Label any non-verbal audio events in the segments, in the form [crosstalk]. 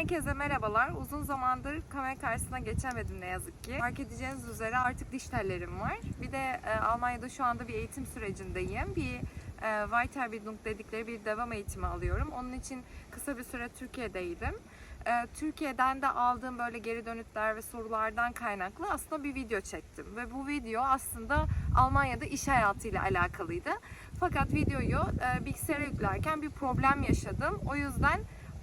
Herkese merhabalar. Uzun zamandır kamera karşısına geçemedim ne yazık ki. Fark edeceğiniz üzere artık diş tellerim var. Bir de e, Almanya'da şu anda bir eğitim sürecindeyim. Bir e, Weiterbildung dedikleri bir devam eğitimi alıyorum. Onun için kısa bir süre Türkiye'deydim. E, Türkiye'den de aldığım böyle geri dönütler ve sorulardan kaynaklı aslında bir video çektim. Ve bu video aslında Almanya'da iş hayatıyla alakalıydı. Fakat videoyu e, bilgisayara yüklerken bir problem yaşadım. O yüzden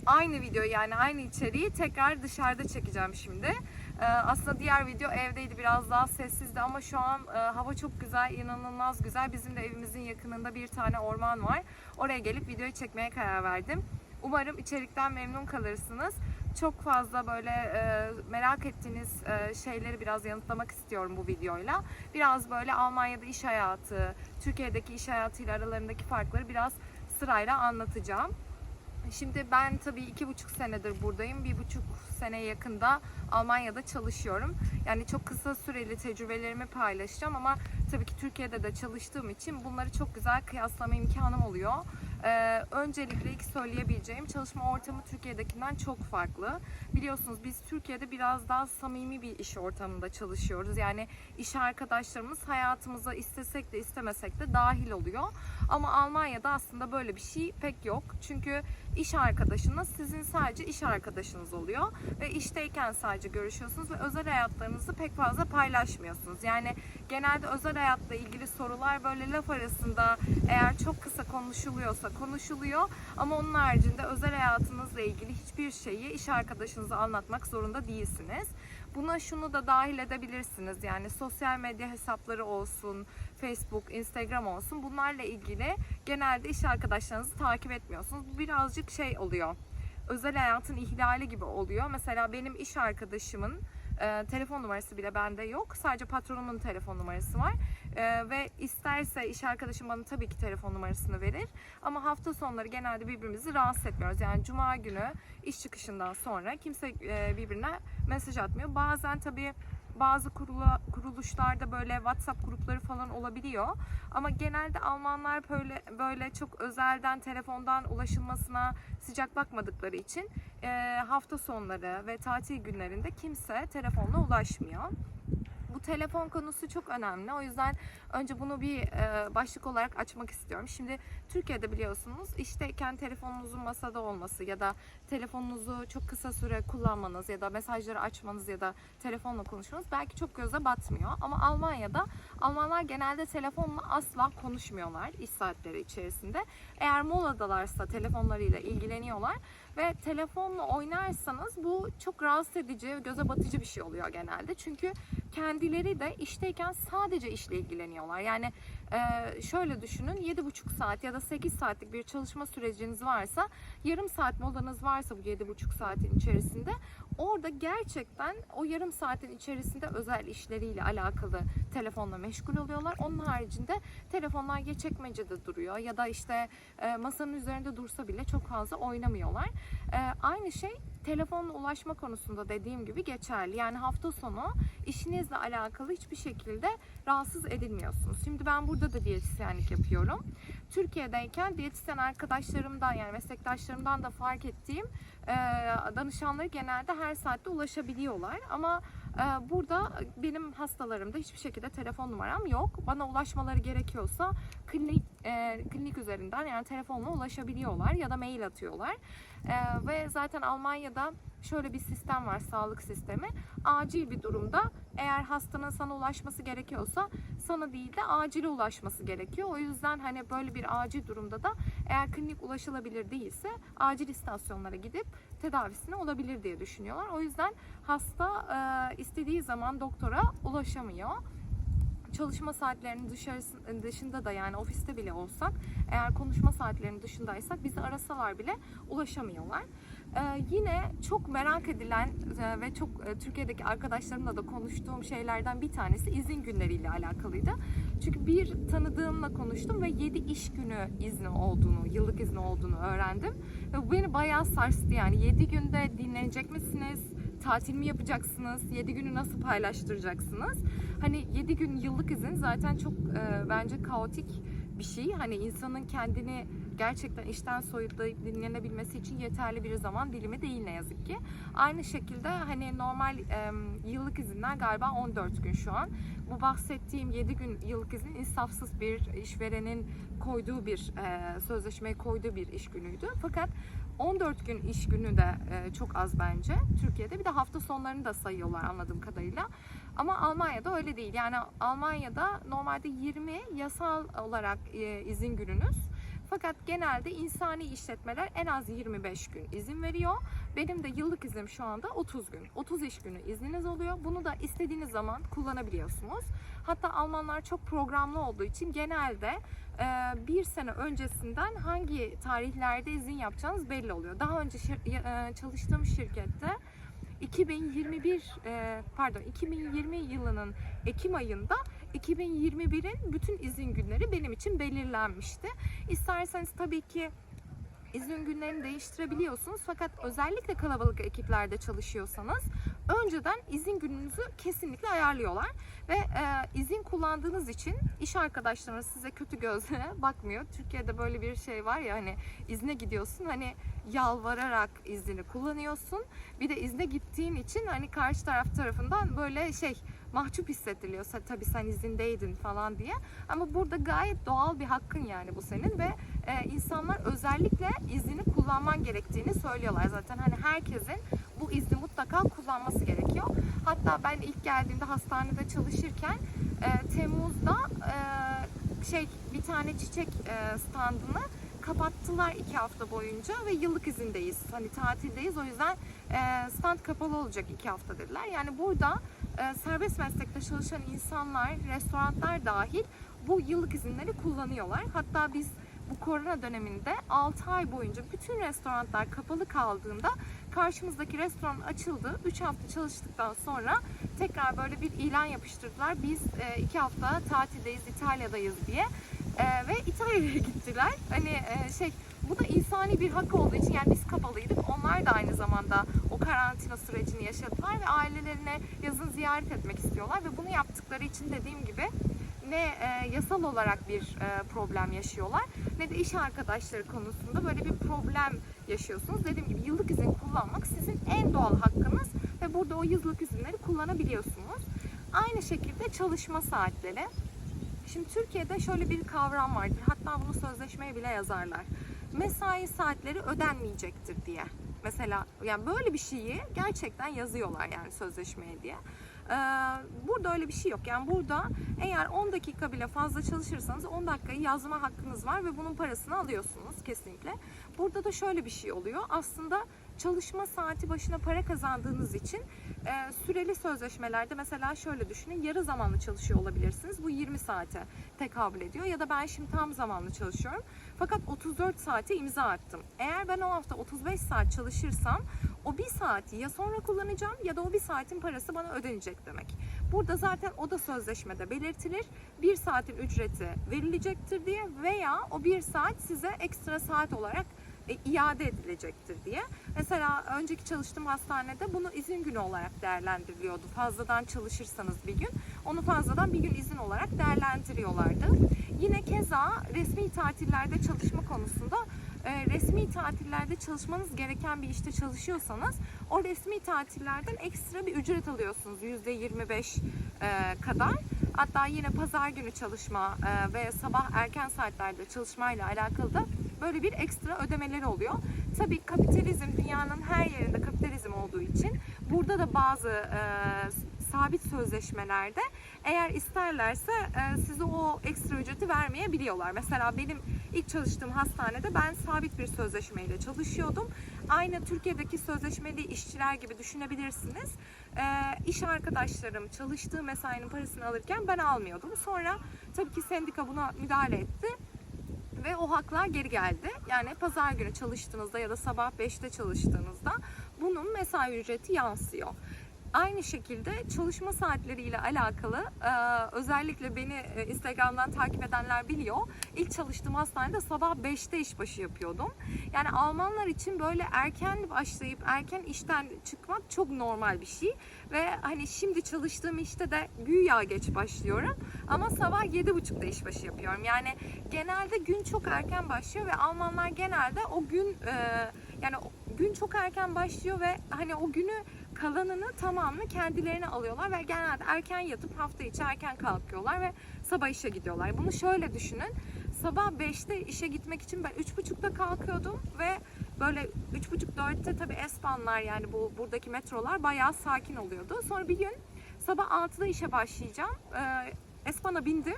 aynı video yani aynı içeriği tekrar dışarıda çekeceğim şimdi. Ee, aslında diğer video evdeydi biraz daha sessizdi ama şu an e, hava çok güzel, inanılmaz güzel. Bizim de evimizin yakınında bir tane orman var. Oraya gelip videoyu çekmeye karar verdim. Umarım içerikten memnun kalırsınız. Çok fazla böyle e, merak ettiğiniz e, şeyleri biraz yanıtlamak istiyorum bu videoyla. Biraz böyle Almanya'da iş hayatı, Türkiye'deki iş hayatıyla aralarındaki farkları biraz sırayla anlatacağım. Şimdi ben tabii iki buçuk senedir buradayım. Bir buçuk sene yakında Almanya'da çalışıyorum. Yani çok kısa süreli tecrübelerimi paylaşacağım ama tabii ki Türkiye'de de çalıştığım için bunları çok güzel kıyaslama imkanım oluyor. Ee, öncelikle ilk söyleyebileceğim çalışma ortamı Türkiye'dekinden çok farklı. Biliyorsunuz biz Türkiye'de biraz daha samimi bir iş ortamında çalışıyoruz. Yani iş arkadaşlarımız hayatımıza istesek de istemesek de dahil oluyor. Ama Almanya'da aslında böyle bir şey pek yok. Çünkü iş arkadaşınız sizin sadece iş arkadaşınız oluyor ve işteyken sadece görüşüyorsunuz ve özel hayatlarınızı pek fazla paylaşmıyorsunuz. Yani genelde özel hayatla ilgili sorular böyle laf arasında eğer çok kısa konuşuluyorsa konuşuluyor ama onun haricinde özel hayatınızla ilgili hiçbir şeyi iş arkadaşınıza anlatmak zorunda değilsiniz. Buna şunu da dahil edebilirsiniz. Yani sosyal medya hesapları olsun, Facebook, Instagram olsun. Bunlarla ilgili genelde iş arkadaşlarınızı takip etmiyorsunuz. Bu birazcık şey oluyor. Özel hayatın ihlali gibi oluyor. Mesela benim iş arkadaşımın e, telefon numarası bile bende yok. Sadece patronumun telefon numarası var. E, ve isterse iş arkadaşım bana tabii ki telefon numarasını verir. Ama hafta sonları genelde birbirimizi rahatsız etmiyoruz. Yani cuma günü iş çıkışından sonra kimse e, birbirine mesaj atmıyor. Bazen tabii bazı kurula, kuruluşlarda böyle WhatsApp grupları falan olabiliyor. Ama genelde Almanlar böyle böyle çok özelden telefondan ulaşılmasına sıcak bakmadıkları için e, hafta sonları ve tatil günlerinde kimse telefonla ulaşmıyor. Bu telefon konusu çok önemli. O yüzden önce bunu bir e, başlık olarak açmak istiyorum. Şimdi Türkiye'de biliyorsunuz işteyken telefonunuzun masada olması ya da telefonunuzu çok kısa süre kullanmanız ya da mesajları açmanız ya da telefonla konuşmanız belki çok göze batmıyor. Ama Almanya'da Almanlar genelde telefonla asla konuşmuyorlar iş saatleri içerisinde. Eğer moladalarsa telefonlarıyla ilgileniyorlar ve telefonla oynarsanız bu çok rahatsız edici, göze batıcı bir şey oluyor genelde. Çünkü kendileri de işteyken sadece işle ilgileniyorlar. Yani e, şöyle düşünün 7,5 saat ya da 8 saatlik bir çalışma süreciniz varsa yarım saat molanız varsa bu 7,5 saatin içerisinde orada gerçekten o yarım saatin içerisinde özel işleriyle alakalı telefonla meşgul oluyorlar. Onun haricinde telefonlar ya çekmecede duruyor ya da işte e, masanın üzerinde dursa bile çok fazla oynamıyorlar. E, aynı şey telefonla ulaşma konusunda dediğim gibi geçerli. Yani hafta sonu işinizle alakalı hiçbir şekilde rahatsız edilmiyorsunuz. Şimdi ben burada da diyetisyenlik yapıyorum. Türkiye'deyken diyetisyen arkadaşlarımdan yani meslektaşlarımdan da fark ettiğim e, danışanları genelde her saatte ulaşabiliyorlar. Ama e, burada benim hastalarımda hiçbir şekilde telefon numaram yok. Bana ulaşmaları gerekiyorsa klinik e, klinik üzerinden yani telefonla ulaşabiliyorlar ya da mail atıyorlar. Ve zaten Almanya'da şöyle bir sistem var sağlık sistemi. Acil bir durumda eğer hastanın sana ulaşması gerekiyorsa sana değil de acile ulaşması gerekiyor. O yüzden hani böyle bir acil durumda da eğer klinik ulaşılabilir değilse acil istasyonlara gidip tedavisine olabilir diye düşünüyorlar. O yüzden hasta e, istediği zaman doktora ulaşamıyor çalışma saatlerinin dışarısı, dışında da yani ofiste bile olsak eğer konuşma saatlerinin dışındaysak bizi arasalar bile ulaşamıyorlar. Ee, yine çok merak edilen e, ve çok e, Türkiye'deki arkadaşlarımla da konuştuğum şeylerden bir tanesi izin günleriyle alakalıydı. Çünkü bir tanıdığımla konuştum ve 7 iş günü izni olduğunu, yıllık izni olduğunu öğrendim. Ve bu beni bayağı sarstı yani 7 günde dinlenecek misiniz? tatil mi yapacaksınız? 7 günü nasıl paylaştıracaksınız? Hani 7 gün yıllık izin zaten çok e, bence kaotik bir şey. Hani insanın kendini gerçekten işten soyutlayıp dinlenebilmesi için yeterli bir zaman dilimi değil ne yazık ki. Aynı şekilde hani normal e, yıllık izinler galiba 14 gün şu an. Bu bahsettiğim 7 gün yıllık izin insafsız bir işverenin koyduğu bir e, sözleşmeye koyduğu bir iş günüydü. Fakat 14 gün iş günü de e, çok az bence Türkiye'de. Bir de hafta sonlarını da sayıyorlar anladığım kadarıyla. Ama Almanya'da öyle değil. Yani Almanya'da normalde 20 yasal olarak e, izin gününüz. Fakat genelde insani işletmeler en az 25 gün izin veriyor. Benim de yıllık iznim şu anda 30 gün. 30 iş günü izniniz oluyor. Bunu da istediğiniz zaman kullanabiliyorsunuz. Hatta Almanlar çok programlı olduğu için genelde e, bir sene öncesinden hangi tarihlerde izin yapacağınız belli oluyor. Daha önce e, çalıştığım şirkette 2021 e, pardon 2020 yılının Ekim ayında 2021'in bütün izin günleri benim için belirlenmişti. İsterseniz tabii ki izin günlerini değiştirebiliyorsunuz fakat özellikle kalabalık ekiplerde çalışıyorsanız önceden izin gününüzü kesinlikle ayarlıyorlar ve e, izin kullandığınız için iş arkadaşlarınız size kötü gözle [laughs] bakmıyor. Türkiye'de böyle bir şey var ya hani izne gidiyorsun hani yalvararak iznini kullanıyorsun. Bir de izne gittiğin için hani karşı taraf tarafından böyle şey mahcup hissediliyor. Tabii sen izindeydin falan diye. Ama burada gayet doğal bir hakkın yani bu senin ve e, insanlar özellikle iznini kullanman gerektiğini söylüyorlar zaten. Hani herkesin bu izni mutlaka kullanması gerekiyor. Hatta ben ilk geldiğimde hastanede çalışırken e, Temmuz'da e, şey bir tane çiçek e, standını kapattılar iki hafta boyunca ve yıllık izindeyiz. Hani tatildeyiz o yüzden e, stand kapalı olacak iki hafta dediler. Yani burada e, serbest meslekte çalışan insanlar, restoranlar dahil bu yıllık izinleri kullanıyorlar. Hatta biz bu korona döneminde 6 ay boyunca bütün restoranlar kapalı kaldığında karşımızdaki restoran açıldı. 3 hafta çalıştıktan sonra tekrar böyle bir ilan yapıştırdılar. Biz 2 hafta tatildeyiz, İtalya'dayız diye. E, ve İtalya'ya [laughs] gittiler. Hani e, şey bu da insani bir hak olduğu için yani biz kapalıydık. Onlar da aynı zamanda o karantina sürecini yaşadılar ve ailelerine yazın ziyaret etmek istiyorlar ve bunu yaptıkları için dediğim gibi ne e, yasal olarak bir e, problem yaşıyorlar ne de iş arkadaşları konusunda böyle bir problem yaşıyorsunuz. Dediğim gibi yıllık izin kullanmak sizin en doğal hakkınız ve burada o yıllık izinleri kullanabiliyorsunuz. Aynı şekilde çalışma saatleri. Şimdi Türkiye'de şöyle bir kavram vardır. Hatta bunu sözleşmeye bile yazarlar. Mesai saatleri ödenmeyecektir diye. Mesela yani böyle bir şeyi gerçekten yazıyorlar yani sözleşmeye diye. Ee, burada öyle bir şey yok. Yani burada eğer 10 dakika bile fazla çalışırsanız 10 dakikayı yazma hakkınız var ve bunun parasını alıyorsunuz kesinlikle. Burada da şöyle bir şey oluyor. Aslında çalışma saati başına para kazandığınız için e, süreli sözleşmelerde mesela şöyle düşünün yarı zamanlı çalışıyor olabilirsiniz. Bu 20 saate tekabül ediyor ya da ben şimdi tam zamanlı çalışıyorum. Fakat 34 saate imza attım. Eğer ben o hafta 35 saat çalışırsam o bir saati ya sonra kullanacağım ya da o bir saatin parası bana ödenecek demek. Burada zaten o da sözleşmede belirtilir. Bir saatin ücreti verilecektir diye veya o bir saat size ekstra saat olarak e, iade edilecektir diye. Mesela önceki çalıştığım hastanede bunu izin günü olarak değerlendiriliyordu. Fazladan çalışırsanız bir gün onu fazladan bir gün izin olarak değerlendiriyorlardı. Yine keza resmi tatillerde çalışma konusunda resmi tatillerde çalışmanız gereken bir işte çalışıyorsanız o resmi tatillerden ekstra bir ücret alıyorsunuz %25 e, kadar. Hatta yine pazar günü çalışma e, ve sabah erken saatlerde çalışmayla alakalı da böyle bir ekstra ödemeleri oluyor. Tabii kapitalizm dünyanın her yerinde kapitalizm olduğu için burada da bazı e, sabit sözleşmelerde eğer isterlerse e, size o ekstra ücreti vermeyebiliyorlar. Mesela benim ilk çalıştığım hastanede ben sabit bir sözleşmeyle çalışıyordum. Aynı Türkiye'deki sözleşmeli işçiler gibi düşünebilirsiniz. E, iş arkadaşlarım çalıştığı mesainin parasını alırken ben almıyordum. Sonra tabii ki sendika buna müdahale etti ve o haklar geri geldi. Yani pazar günü çalıştığınızda ya da sabah 5'te çalıştığınızda bunun mesai ücreti yansıyor. Aynı şekilde çalışma saatleriyle alakalı e, özellikle beni e, Instagram'dan takip edenler biliyor. İlk çalıştığım hastanede sabah 5'te işbaşı yapıyordum. Yani Almanlar için böyle erken başlayıp erken işten çıkmak çok normal bir şey. Ve hani şimdi çalıştığım işte de güya geç başlıyorum. Ama sabah 7.30'da işbaşı yapıyorum. Yani genelde gün çok erken başlıyor ve Almanlar genelde o gün e, yani gün çok erken başlıyor ve hani o günü kalanını tamamını kendilerine alıyorlar ve genelde erken yatıp hafta içi erken kalkıyorlar ve sabah işe gidiyorlar. Bunu şöyle düşünün. Sabah 5'te işe gitmek için ben 3.30'da kalkıyordum ve böyle 3.30-4'te tabii espanlar yani bu buradaki metrolar bayağı sakin oluyordu. Sonra bir gün sabah 6'da işe başlayacağım. Ee, Espan'a bindim.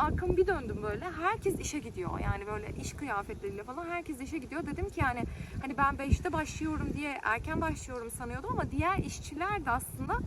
Arkamı bir döndüm böyle. Herkes işe gidiyor. Yani böyle iş kıyafetleriyle falan herkes işe gidiyor. Dedim ki yani hani ben 5'te başlıyorum diye erken başlıyorum sanıyordum ama diğer işçiler de aslında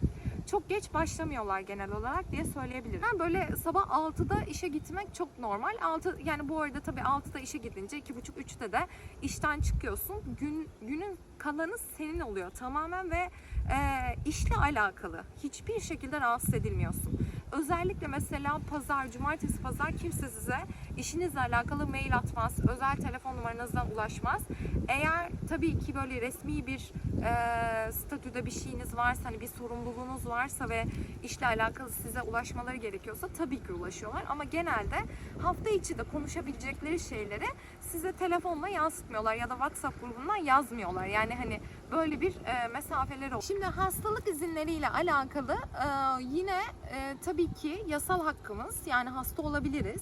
çok geç başlamıyorlar genel olarak diye söyleyebilirim. Ben böyle sabah 6'da işe gitmek çok normal. 6 yani bu arada tabii 6'da işe gidince 2.30-3'te de işten çıkıyorsun. Gün günün kalanı senin oluyor tamamen ve e, işle alakalı. Hiçbir şekilde rahatsız edilmiyorsun. Özellikle mesela pazar, cumartesi pazar kimse size işinizle alakalı mail atmaz, özel telefon numaranızdan ulaşmaz. Eğer tabii ki böyle resmi bir e, statüde bir şeyiniz varsa, hani bir sorumluluğunuz varsa ve işle alakalı size ulaşmaları gerekiyorsa tabii ki ulaşıyorlar. Ama genelde hafta içi de konuşabilecekleri şeyleri size telefonla yansıtmıyorlar ya da WhatsApp grubundan yazmıyorlar. Yani hani böyle bir e, mesafeleri. Şimdi hastalık izinleriyle alakalı e, yine e, tabii ki yasal hakkımız yani hasta olabiliriz.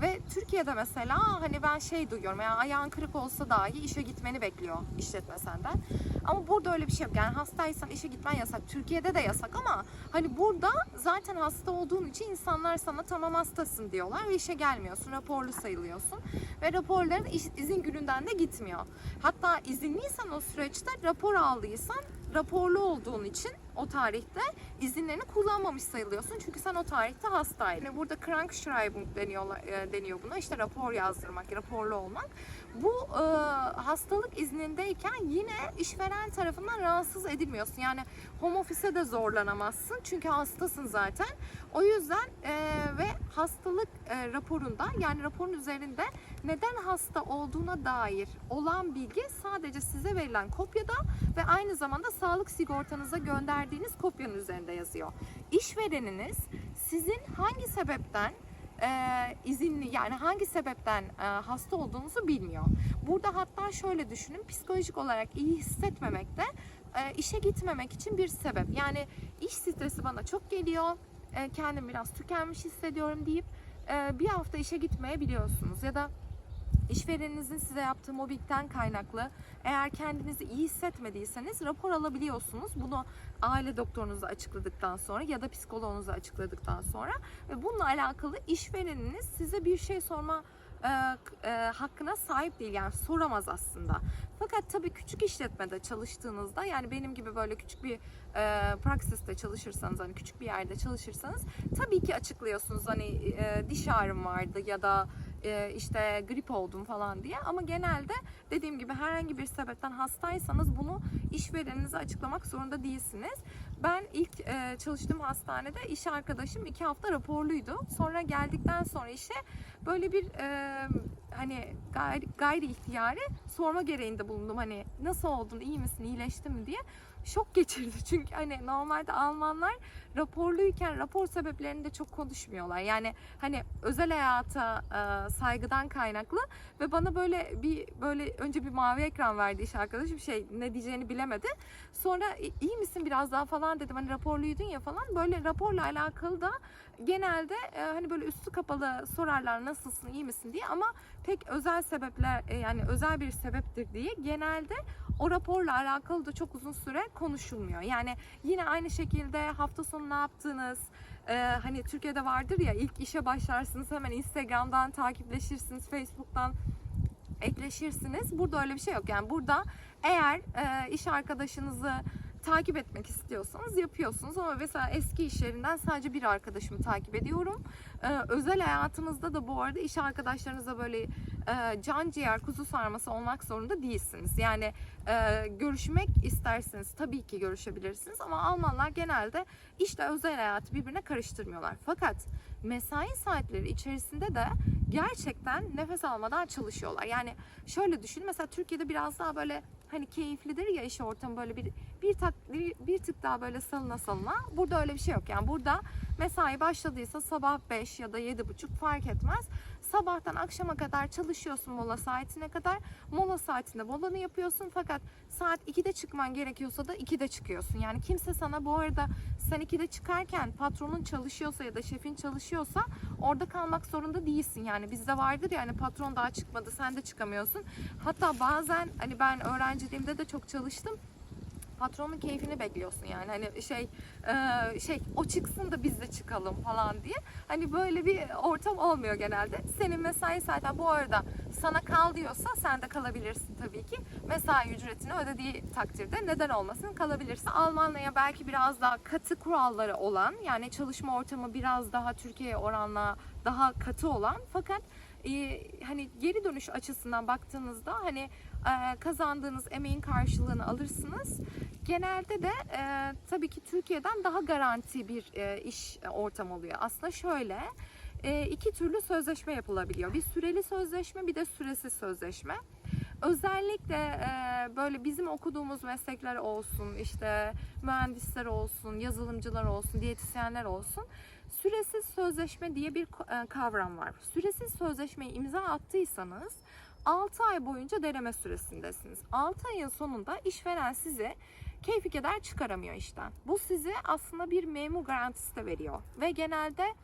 Ve Türkiye'de mesela hani ben şey duyuyorum yani ayağın kırık olsa dahi işe gitmeni bekliyor işletme senden. Ama burada öyle bir şey yok. Yani hastaysan işe gitmen yasak. Türkiye'de de yasak ama hani burada zaten hasta olduğun için insanlar sana tamam hastasın diyorlar ve işe gelmiyorsun. Raporlu sayılıyorsun. Ve raporların izin gününden de gitmiyor. Hatta izinliysen o süreçte rapor aldıysan raporlu olduğun için o tarihte izinlerini kullanmamış sayılıyorsun. Çünkü sen o tarihte hastaydın. Yani burada Krankschreibung deniyor, e, deniyor buna. İşte rapor yazdırmak, raporlu olmak. Bu e, hastalık iznindeyken yine işveren tarafından rahatsız edilmiyorsun. Yani home office'e de zorlanamazsın. Çünkü hastasın zaten. O yüzden e, ve hastalık e, raporunda yani raporun üzerinde neden hasta olduğuna dair olan bilgi sadece size verilen kopyada ve zamanda sağlık sigortanıza gönderdiğiniz kopyanın üzerinde yazıyor. İşvereniniz sizin hangi sebepten e, izinli yani hangi sebepten e, hasta olduğunuzu bilmiyor. Burada hatta şöyle düşünün psikolojik olarak iyi hissetmemek de e, işe gitmemek için bir sebep. Yani iş stresi bana çok geliyor, e, kendimi biraz tükenmiş hissediyorum deyip e, bir hafta işe gitmeyebiliyorsunuz ya da işvereninizin size yaptığı mobbingten kaynaklı eğer kendinizi iyi hissetmediyseniz rapor alabiliyorsunuz. Bunu aile doktorunuza açıkladıktan sonra ya da psikoloğunuza açıkladıktan sonra ve bununla alakalı işvereniniz size bir şey sorma e, e, hakkına sahip değil yani soramaz aslında. Fakat tabii küçük işletmede çalıştığınızda yani benim gibi böyle küçük bir e, praksiste çalışırsanız hani küçük bir yerde çalışırsanız tabii ki açıklıyorsunuz hani e, diş ağrım vardı ya da e, işte grip oldum falan diye ama genelde dediğim gibi herhangi bir sebepten hastaysanız bunu işvereninize açıklamak zorunda değilsiniz. Ben ilk e, çalıştığım hastanede iş arkadaşım iki hafta raporluydu. Sonra geldikten sonra işe böyle bir e, hani gayri, gayri ihtiyari sorma gereğinde bulundum. Hani nasıl oldun, iyi misin, iyileştin mi diye şok geçirdi. [laughs] Çünkü hani normalde Almanlar raporluyken rapor sebeplerini de çok konuşmuyorlar. Yani hani özel hayata e, saygıdan kaynaklı ve bana böyle bir böyle önce bir mavi ekran verdi iş arkadaşım şey ne diyeceğini bilemedi. Sonra "İ- iyi misin biraz daha falan dedim hani raporluydun ya falan böyle raporla alakalı da genelde e, hani böyle üstü kapalı sorarlar nasılsın iyi misin diye ama pek özel sebepler e, yani özel bir sebeptir diye genelde o raporla alakalı da çok uzun süre konuşulmuyor. Yani yine aynı şekilde hafta sonu ne yaptınız? Ee, hani Türkiye'de vardır ya ilk işe başlarsınız hemen Instagram'dan takipleşirsiniz, Facebook'tan ekleşirsiniz. Burada öyle bir şey yok. Yani burada eğer e, iş arkadaşınızı takip etmek istiyorsanız yapıyorsunuz ama mesela eski iş yerinden sadece bir arkadaşımı takip ediyorum. Ee, özel hayatınızda da bu arada iş arkadaşlarınıza böyle e, can ciğer kuzu sarması olmak zorunda değilsiniz. Yani e, görüşmek isterseniz tabii ki görüşebilirsiniz ama Almanlar genelde işle özel hayatı birbirine karıştırmıyorlar. Fakat mesai saatleri içerisinde de gerçekten nefes almadan çalışıyorlar. Yani şöyle düşün mesela Türkiye'de biraz daha böyle hani keyiflidir ya iş ortamı böyle bir bir tak bir, bir tık daha böyle salına salına. Burada öyle bir şey yok. Yani burada mesai başladıysa sabah 5 ya da 7.30 fark etmez. Sabahtan akşama kadar çalışıyorsun mola saatine kadar. Mola saatinde molanı yapıyorsun fakat saat 2'de çıkman gerekiyorsa da 2'de çıkıyorsun. Yani kimse sana bu arada sen 2'de çıkarken patronun çalışıyorsa ya da şefin çalışıyorsa orada kalmak zorunda değilsin. Yani bizde vardır ya hani patron daha çıkmadı sen de çıkamıyorsun. Hatta bazen hani ben öğrenciliğimde de çok çalıştım patronun keyfini bekliyorsun yani. Hani şey e, şey o çıksın da biz de çıkalım falan diye. Hani böyle bir ortam olmuyor genelde. Senin mesai zaten bu arada sana kal diyorsa sen de kalabilirsin tabii ki. Mesai ücretini ödediği takdirde neden olmasın? Kalabilirsin. Almanya'ya belki biraz daha katı kuralları olan yani çalışma ortamı biraz daha Türkiye'ye oranla daha katı olan. Fakat e, hani geri dönüş açısından baktığınızda hani kazandığınız emeğin karşılığını alırsınız. Genelde de e, tabii ki Türkiye'den daha garanti bir e, iş ortamı oluyor. Aslında şöyle e, iki türlü sözleşme yapılabiliyor. Bir süreli sözleşme bir de süresiz sözleşme. Özellikle e, böyle bizim okuduğumuz meslekler olsun, işte mühendisler olsun, yazılımcılar olsun, diyetisyenler olsun süresiz sözleşme diye bir e, kavram var. Süresiz sözleşmeyi imza attıysanız 6 ay boyunca deneme süresindesiniz. 6 ayın sonunda işveren sizi keyfi keder çıkaramıyor işten. Bu size aslında bir memur garantisi de veriyor. Ve genelde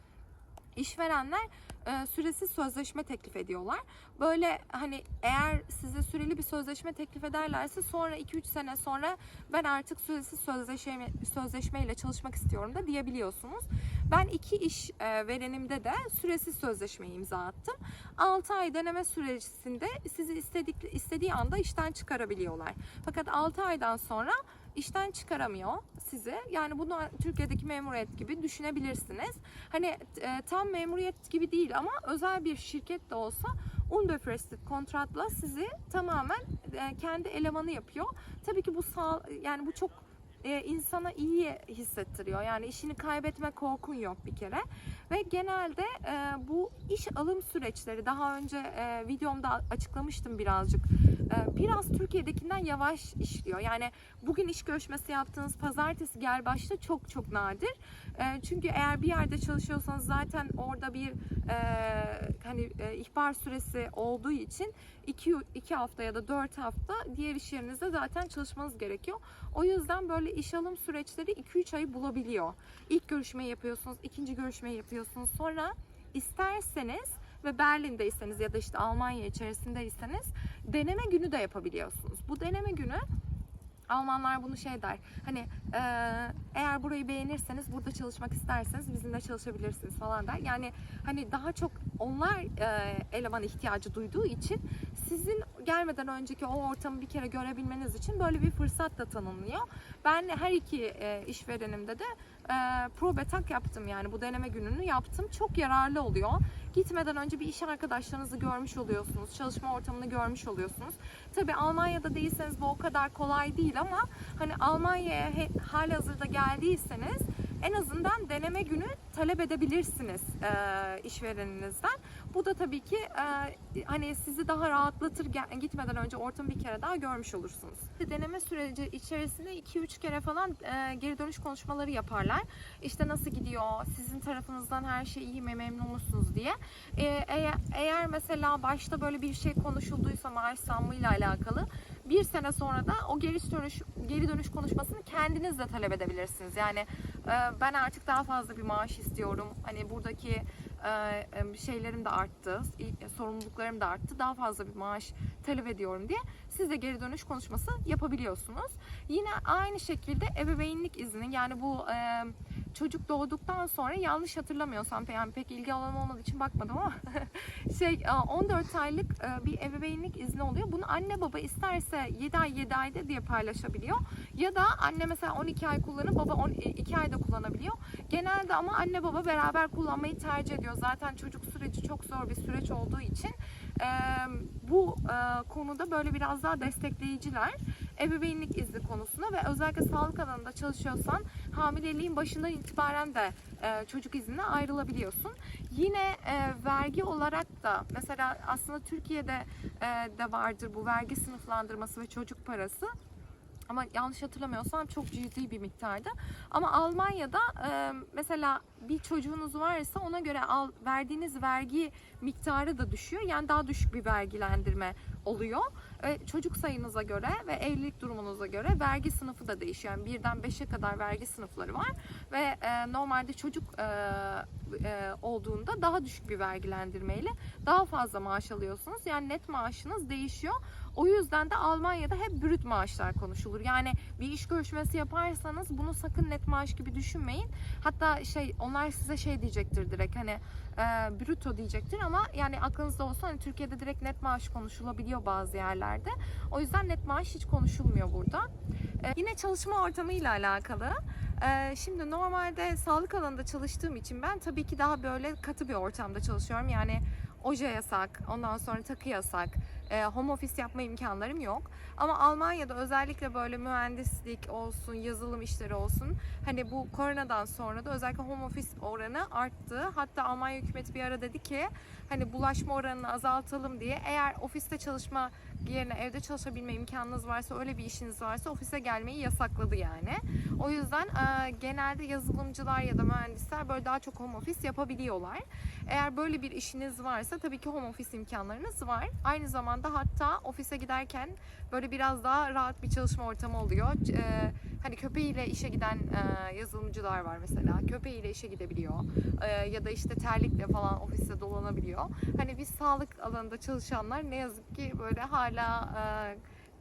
işverenler e, süresiz sözleşme teklif ediyorlar. Böyle hani eğer size süreli bir sözleşme teklif ederlerse sonra 2-3 sene sonra ben artık süresiz sözleşme, sözleşmeyle çalışmak istiyorum da diyebiliyorsunuz. Ben iki iş e, verenimde de süresiz sözleşmeyi imza attım. 6 ay deneme sürecinde sizi istedik, istediği anda işten çıkarabiliyorlar. Fakat 6 aydan sonra işten çıkaramıyor sizi. Yani bunu Türkiye'deki memuriyet gibi düşünebilirsiniz. Hani e, tam memuriyet gibi değil ama özel bir şirket de olsa unbefristet kontratla sizi tamamen e, kendi elemanı yapıyor. Tabii ki bu sağ yani bu çok e, insana iyi hissettiriyor. Yani işini kaybetme korkun yok bir kere. Ve genelde e, bu iş alım süreçleri daha önce e, videomda açıklamıştım birazcık. E, biraz Türkiye'dekinden yavaş işliyor. Yani bugün iş görüşmesi yaptığınız pazartesi gel başta çok çok nadir. E, çünkü eğer bir yerde çalışıyorsanız zaten orada bir e, hani e, ihbar süresi olduğu için 2 2 hafta ya da 4 hafta diğer iş yerinizde zaten çalışmanız gerekiyor. O yüzden böyle iş alım süreçleri 2-3 ayı bulabiliyor. İlk görüşmeyi yapıyorsunuz, ikinci görüşmeyi yapıyorsunuz. Sonra isterseniz ve Berlin'deyseniz ya da işte Almanya içerisindeyseniz deneme günü de yapabiliyorsunuz. Bu deneme günü Almanlar bunu şey der. Hani eğer burayı beğenirseniz burada çalışmak isterseniz bizimle çalışabilirsiniz falan der. Yani hani daha çok onlar e, eleman ihtiyacı duyduğu için sizin gelmeden önceki o ortamı bir kere görebilmeniz için böyle bir fırsat da tanınıyor. Ben her iki e, işverenimde de e, probe tak yaptım yani bu deneme gününü yaptım. Çok yararlı oluyor. Gitmeden önce bir iş arkadaşlarınızı görmüş oluyorsunuz. Çalışma ortamını görmüş oluyorsunuz. Tabii Almanya'da değilseniz bu o kadar kolay değil ama hani Almanya'ya hali hazırda geldiyseniz en azından deneme günü talep edebilirsiniz e, işvereninizden. Bu da tabii ki e, hani sizi daha rahatlatır gitmeden önce ortamı bir kere daha görmüş olursunuz. Deneme süreci içerisinde 2-3 kere falan e, geri dönüş konuşmaları yaparlar. İşte nasıl gidiyor, sizin tarafınızdan her şey iyi mi, memnun musunuz diye. E, eğer, eğer mesela başta böyle bir şey konuşulduysa maaş zammıyla alakalı bir sene sonra da o geri dönüş geri dönüş konuşmasını kendiniz de talep edebilirsiniz. Yani e, ben artık daha fazla bir maaş istiyorum. Hani buradaki e, şeylerim de arttı, sorumluluklarım da arttı. Daha fazla bir maaş talep ediyorum diye siz de geri dönüş konuşması yapabiliyorsunuz. Yine aynı şekilde ebeveynlik izni yani bu e, çocuk doğduktan sonra yanlış hatırlamıyorsam yani pek ilgi alanım olmadığı için bakmadım ama [laughs] şey e, 14 aylık e, bir ebeveynlik izni oluyor. Bunu anne baba isterse 7 ay 7 ayda diye paylaşabiliyor. Ya da anne mesela 12 ay kullanıp baba 2 ayda kullanabiliyor. Genelde ama anne baba beraber kullanmayı tercih ediyor. Zaten çocuk süreci çok zor bir süreç olduğu için bu e, konuda böyle biraz daha destekleyiciler ebeveynlik izni konusunda ve özellikle sağlık alanında çalışıyorsan hamileliğin başından itibaren de e, çocuk iznine ayrılabiliyorsun. Yine e, vergi olarak da mesela aslında Türkiye'de de vardır bu vergi sınıflandırması ve çocuk parası. Ama yanlış hatırlamıyorsam çok cüzi bir miktarda. Ama Almanya'da mesela bir çocuğunuz varsa ona göre al, verdiğiniz vergi miktarı da düşüyor. Yani daha düşük bir vergilendirme oluyor. E, çocuk sayınıza göre ve evlilik durumunuza göre vergi sınıfı da değişiyor. Yani birden 5'e kadar vergi sınıfları var. Ve e, normalde çocuk e, e, olduğunda daha düşük bir vergilendirmeyle daha fazla maaş alıyorsunuz. Yani net maaşınız değişiyor. O yüzden de Almanya'da hep brüt maaşlar konuşulur. Yani bir iş görüşmesi yaparsanız bunu sakın net maaş gibi düşünmeyin. Hatta şey onlar size şey diyecektir direkt hani e, brüto diyecektir ama yani aklınızda olsun hani Türkiye'de direkt net maaş konuşulabiliyor bazı yerlerde. O yüzden net maaş hiç konuşulmuyor burada. E, yine çalışma ortamıyla alakalı. E, şimdi normalde sağlık alanında çalıştığım için ben tabii ki daha böyle katı bir ortamda çalışıyorum. Yani oje yasak, ondan sonra takı yasak, e, home office yapma imkanlarım yok. Ama Almanya'da özellikle böyle mühendislik olsun, yazılım işleri olsun hani bu koronadan sonra da özellikle home office oranı arttı. Hatta Almanya hükümeti bir ara dedi ki hani bulaşma oranını azaltalım diye eğer ofiste çalışma yerine evde çalışabilme imkanınız varsa öyle bir işiniz varsa ofise gelmeyi yasakladı yani. O yüzden e, genelde yazılımcılar ya da mühendisler böyle daha çok home office yapabiliyorlar. Eğer böyle bir işiniz varsa tabii ki home office imkanlarınız var. Aynı zamanda hatta ofise giderken böyle biraz daha rahat bir çalışma ortamı oluyor. E, hani köpeğiyle işe giden e, yazılımcılar var mesela. Köpeğiyle işe gidebiliyor. E, ya da işte terlikle falan ofiste dolanabiliyor. Hani biz sağlık alanında çalışanlar ne yazık ki böyle hala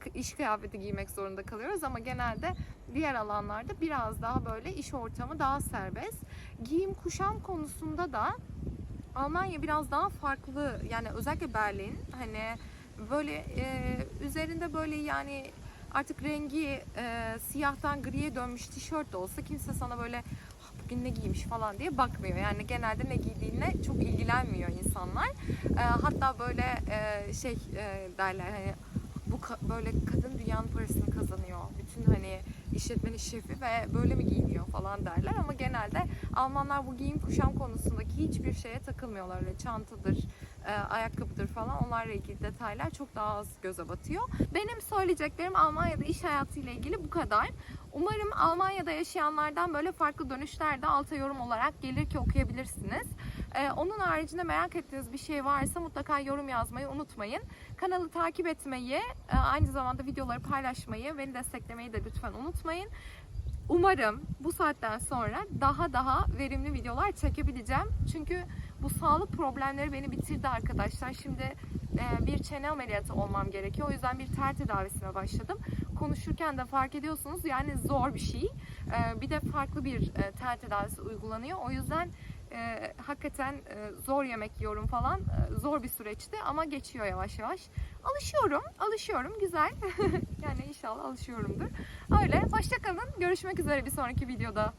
e, iş kıyafeti giymek zorunda kalıyoruz ama genelde diğer alanlarda biraz daha böyle iş ortamı daha serbest. Giyim kuşam konusunda da Almanya biraz daha farklı yani özellikle Berlin hani böyle e, üzerinde böyle yani artık rengi e, siyahtan griye dönmüş tişört de olsa kimse sana böyle "Ah, bugün ne giymiş falan diye bakmıyor. Yani genelde ne giydiğine çok ilgilenmiyor insanlar. E, hatta böyle e, şey e, derler hani bu böyle kadın dünyanın parasını kazanıyor. Bütün hani işletmenin şefi ve böyle mi giyiniyor falan derler ama genelde Almanlar bu giyim kuşam konusundaki hiçbir şeye takılmıyorlar. Öyle çantadır, ayakkabıdır falan onlarla ilgili detaylar çok daha az göze batıyor. Benim söyleyeceklerim Almanya'da iş hayatıyla ilgili bu kadar. Umarım Almanya'da yaşayanlardan böyle farklı dönüşler de alta yorum olarak gelir ki okuyabilirsiniz. E, onun haricinde merak ettiğiniz bir şey varsa mutlaka yorum yazmayı unutmayın. Kanalı takip etmeyi, e, aynı zamanda videoları paylaşmayı, beni desteklemeyi de lütfen unutmayın. Umarım bu saatten sonra daha daha verimli videolar çekebileceğim. Çünkü bu sağlık problemleri beni bitirdi arkadaşlar. Şimdi e, bir çene ameliyatı olmam gerekiyor. O yüzden bir ter tedavisine başladım. Konuşurken de fark ediyorsunuz yani zor bir şey. E, bir de farklı bir e, ter tedavisi uygulanıyor. O yüzden e, hakikaten e, zor yemek yiyorum falan. E, zor bir süreçti ama geçiyor yavaş yavaş. Alışıyorum, alışıyorum. Güzel. [laughs] yani inşallah alışıyorumdur. Öyle. Hoşçakalın. Görüşmek üzere bir sonraki videoda.